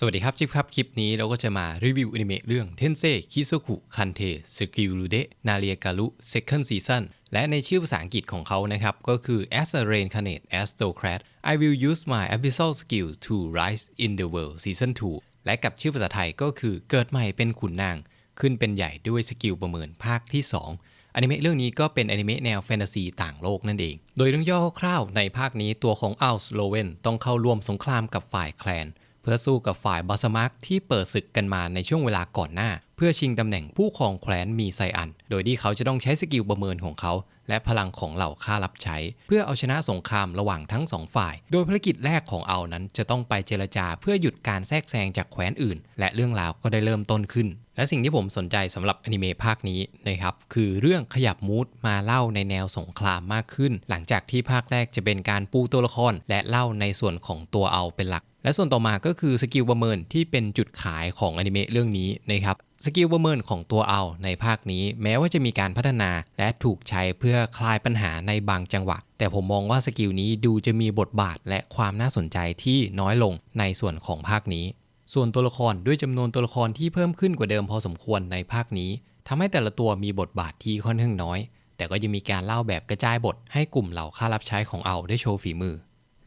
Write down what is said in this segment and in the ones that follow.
สวัสดีครับ จิ๊บครับ คลิปนี้เราก็จะมารีวิวอนิเมะเรื่องเทนเซคิโซคุคันเทสกิล u เดนาเรียการุ Second Season และในชื่อภาษาอังกฤษของเขานะครับ ก็คือ As a Reincarnate Aristocrat I will use my abyssal skill to rise in the world Season 2 และกับชื่อภาษาไทยก็คือเกิดใหม่เป็นขุนนาง ขึ้นเป็นใหญ่ด้วยสกิลประเมินภาคที่ 2อนิเมะเรื่องนี้ก็เป็นอนิเมะแนวแฟนตาซีต่างโลกนั่นเอง โดยเรื่องย่อคร่าวๆในภาคนี้ตัวของอัลสโลเวนต้องเข้าร่วมสงครามกับฝ่ายแคลน เพื่อสู้กับฝ่ายบอสมาร์กที่เปิดศึกกันมาในช่วงเวลาก่อนหน้า เพื่อชิงตำแหน่งผู้ครองแคว้นมีไซอัน โดยที่เขาจะต้องใช้สกิลประเมินของเขา และพลังของเหล่าข้ารับใช้ เพื่อเอาชนะสงครามระหว่างทั้งสองฝ่าย โดยภารกิจแรกของเอานั้นจะต้องไปเจรจาเพื่อหยุดการแทรกแซงจากแคว้นอื่น และเรื่องราวก็ได้เริ่มต้นขึ้น และสิ่งที่ผมสนใจสำหรับอนิเมะภาคนี้นะครับคือเรื่องขยับมูดมาเล่าในแนวสงครามมากขึ้น หลังจากที่ภาคแรกจะเป็นการปูตัวละคร และเล่าในส่วนของตัวเอาเป็นหลักและส่วนต่อมาก็คือสกิลประเมินที่เป็นจุดขายของอนิเมะเรื่องนี้นะครับสกิลประเมินของตัวเอาในภาคนี้แม้ว่าจะมีการพัฒนาและถูกใช้เพื่อคลายปัญหาในบางจังหวะ แต่ผมมองว่าสกิลนี้ดูจะมีบทบาทและความน่าสนใจที่น้อยลงในส่วนของภาคนี้ ส่วนตัวละครด้วยจำนวนตัวละครที่เพิ่มขึ้นกว่าเดิมพอสมควรในภาคนี้ทำให้แต่ละตัวมีบทบาทที่ค่อนข้างน้อย แต่ก็ยังมีการเล่าแบบกระจายบทให้กลุ่มเหล่าข้ารับใช้ของเอาได้โชว์ฝีมือ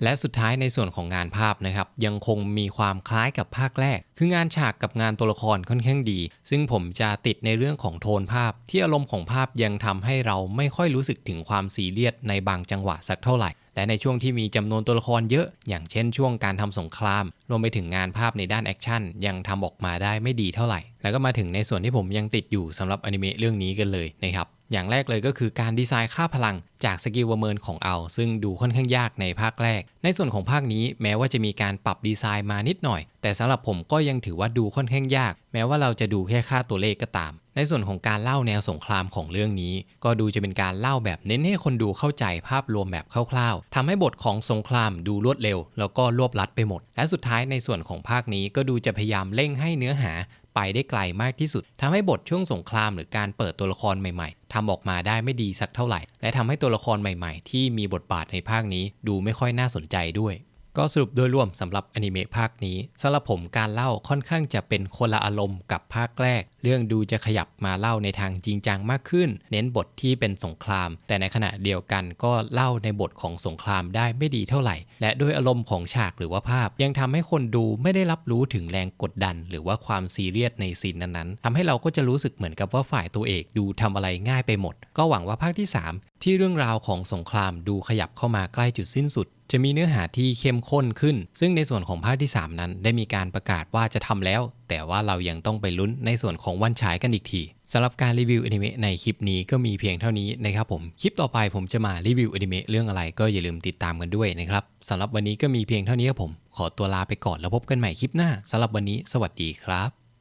และสุดท้ายในส่วนของงานภาพนะครับ ยังคงมีความคล้ายกับภาคแรก คืองานฉากกับงานตัวละครค่อนข้างดี ซึ่งผมจะติดในเรื่องของโทนภาพ ที่อารมณ์ของภาพยังทำให้เราไม่ค่อยรู้สึกถึงความซีเรียสในบางจังหวะสักเท่าไหร่ และในช่วงที่มีจำนวนตัวละครเยอะ อย่างเช่นช่วงการทำสงคราม รวมไปถึงงานภาพในด้านแอคชั่นยังทำออกมาได้ไม่ดีเท่าไหร่ แล้วก็มาถึงในส่วนที่ผมยังติดอยู่สำหรับอนิเมะเรื่องนี้กันเลยนะครับ อย่างแรกเลยก็คือการดีไซน์ค่าพลังจากสกิลประเมินของเอา ซึ่งดูค่อนข้างยากในภาคแรก ในส่วนของภาคนี้แม้ว่าจะมีการปรับดีไซน์มานิดหน่อย แต่สำหรับผมก็ยังถือว่าดูค่อนข้างยาก แม้ว่าเราจะดูแค่ค่าตัวเลขก็ตาม ในส่วนของการเล่าแนวสงครามของเรื่องนี้ ก็ดูจะเป็นการเล่าแบบเน้นให้คนดูเข้าใจภาพรวมแบบคร่าวๆทำให้บทของสงครามดูรวดเร็ว แล้วก็รวบลัดไปหมด และสุดท้ายในส่วนของภาคนี้ก็ดูจะพยายามเร่งให้เนื้อหา ไปได้ไกลมากที่สุดทำให้บทช่วงสงครามหรือการเปิดตัวละครใหม่ ๆทำออกมาได้ไม่ดีสักเท่าไหร่ และทำให้ตัวละครใหม่ ๆ ที่มีบทบาทในภาคนี้ดูไม่ค่อยน่าสนใจด้วย ก็สรุปโดยรวมสำหรับอนิเมะภาคนี้สำหรับผมการเล่าค่อนข้างจะเป็นคนละอารมณ์กับภาคแรก เรื่องดูจะขยับมาเล่าในทางจริงจังมากขึ้น เน้นบทที่เป็นสงคราม แต่ในขณะเดียวกันก็เล่าในบทของสงครามได้ไม่ดีเท่าไหร่ และด้วยอารมณ์ของฉากหรือว่าภาพ ยังทำให้คนดูไม่ได้รับรู้ถึงแรงกดดัน หรือว่าความซีเรียสในซีนนั้นๆทำให้เราก็จะรู้สึกเหมือนกับว่าฝ่ายตัวเอกดูทำอะไรง่ายไปหมด ก็หวังว่าภาคที่ 3 ที่เรื่องราวของสงครามดูขยับเข้ามาใกล้จุดสิ้นสุด จะมีเนื้อหาที่เข้มข้นขึ้น ซึ่งในส่วนของภาคที่ 3 นั้น ได้มีการประกาศว่าจะทำแล้ว แต่ว่าเรายังต้องไปลุ้นในส่วนของวันฉายกันอีกทีสำหรับการรีวิวอนิเมะในคลิปนี้ก็มีเพียงเท่านี้นะครับผม คลิปต่อไปผมจะมารีวิวอนิเมะเรื่องอะไรก็อย่าลืมติดตามกันด้วยนะครับสำหรับวันนี้ก็มีเพียงเท่านี้ครับผม ขอตัวลาไปก่อนแล้วพบกันใหม่คลิปหน้าสำหรับวันนี้ สวัสดีครับ